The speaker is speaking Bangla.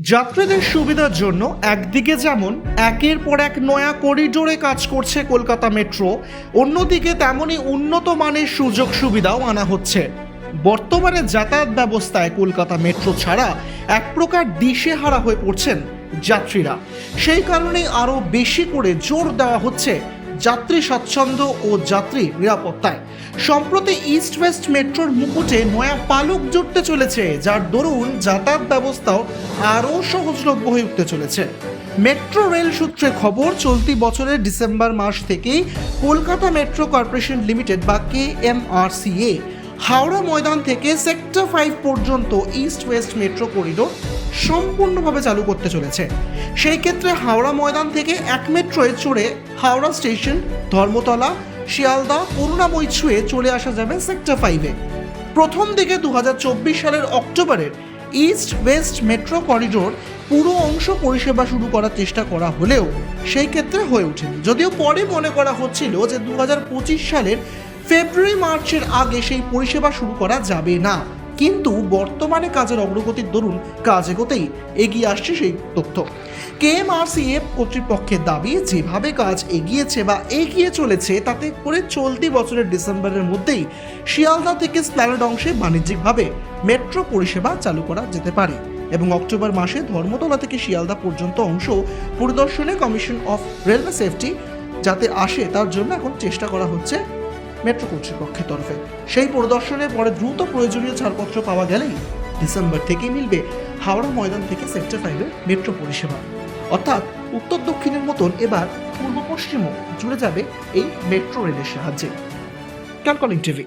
যাত্রীদের সুবিধার জন্য একদিকে যেমন একের পর এক নয়া করিডোরে কাজ করছে কলকাতা মেট্রো, অন্যদিকে তেমনই উন্নত মানের সুযোগ সুবিধাও আনা হচ্ছে। বর্তমানে যাতায়াত ব্যবস্থায় কলকাতা মেট্রো ছাড়া এক প্রকার দিশেহারা হয়ে পড়ছেন যাত্রীরা। সেই কারণেই আরও বেশি করে জোর দেওয়া হচ্ছে যাত্রী স্বাচ্ছন্দ্য ও যাত্রী নিরাপত্তায়। সম্প্রতি ইস্ট ওয়েস্ট মেট্রোর মুকুটে নয়া পালক জুটতে চলেছে, যার দরুন যাতায়াত ব্যবস্থাও আরও সহজলভ্য হয়ে উঠতে চলেছে। মেট্রো রেল সূত্রে খবর, চলতি বছরের ডিসেম্বর মাস থেকেই কলকাতা মেট্রো কর্পোরেশন লিমিটেড বা কেএমআরসিএ এম আর হাওড়া ময়দান থেকে সেক্টর ফাইভ পর্যন্ত ইস্ট ওয়েস্ট মেট্রো করিডোর সম্পূর্ণভাবে চালু করতে চলেছে। সেই ক্ষেত্রে হাওড়া ময়দান থেকে এক মেট্রোয় চড়ে হাওড়া স্টেশন ধর্মতলা, শিয়ালদা, করুণাময়ী ছুঁয়ে চলে আসা যাবে সেক্টর ফাইভে প্রথম দিকে দু হাজার চব্বিশ সালের অক্টোবরের ইস্ট ওয়েস্ট মেট্রো করিডোর পুরো অংশ পরিষেবা শুরু করার চেষ্টা করা হলেও সেই ক্ষেত্রে হয়ে ওঠেনি। যদিও পরে মনে করা হচ্ছিল যে দু হাজার পঁচিশ সালের ফেব্রুয়ারি, মার্চের আগে সেই পরিষেবা শুরু করা যাবে না। কিন্তু বর্তমানে কাজের অগ্রগতির দরুন কাজ এগোতেই এগিয়ে আসছে সেই তথ্য। কেএমআরসিএফ কর্তৃপক্ষের দাবি, যেভাবে কাজ এগিয়েছে বা এগিয়ে চলেছে, তাতে করে চলতি বছরের ডিসেম্বরের মধ্যেই শিয়ালদা থেকে স্প্ল্যানেড অংশে বাণিজ্যিকভাবে মেট্রো পরিষেবা চালু করা যেতে পারে এবং অক্টোবর মাসে ধর্মতলা থেকে শিয়ালদা পর্যন্ত অংশ পরিদর্শনে কমিশন অফ রেলওয়ে সেফটি যাতে আসে, তার জন্য এখন চেষ্টা করা হচ্ছে মেট্রো কর্তৃপক্ষের তরফে। সেই পরিদর্শনের পরে দ্রুত প্রয়োজনীয় ছাড়পত্র পাওয়া গেলেই ডিসেম্বর থেকেই মিলবে হাওড়া ময়দান থেকে সেক্টর ফাইভের মেট্রো পরিষেবা। অর্থাৎ উত্তর দক্ষিণের মতন এবার পূর্ব পশ্চিমও জুড়ে যাবে এই মেট্রো রেলের সাহায্যে। ক্যালকলিং টিভি।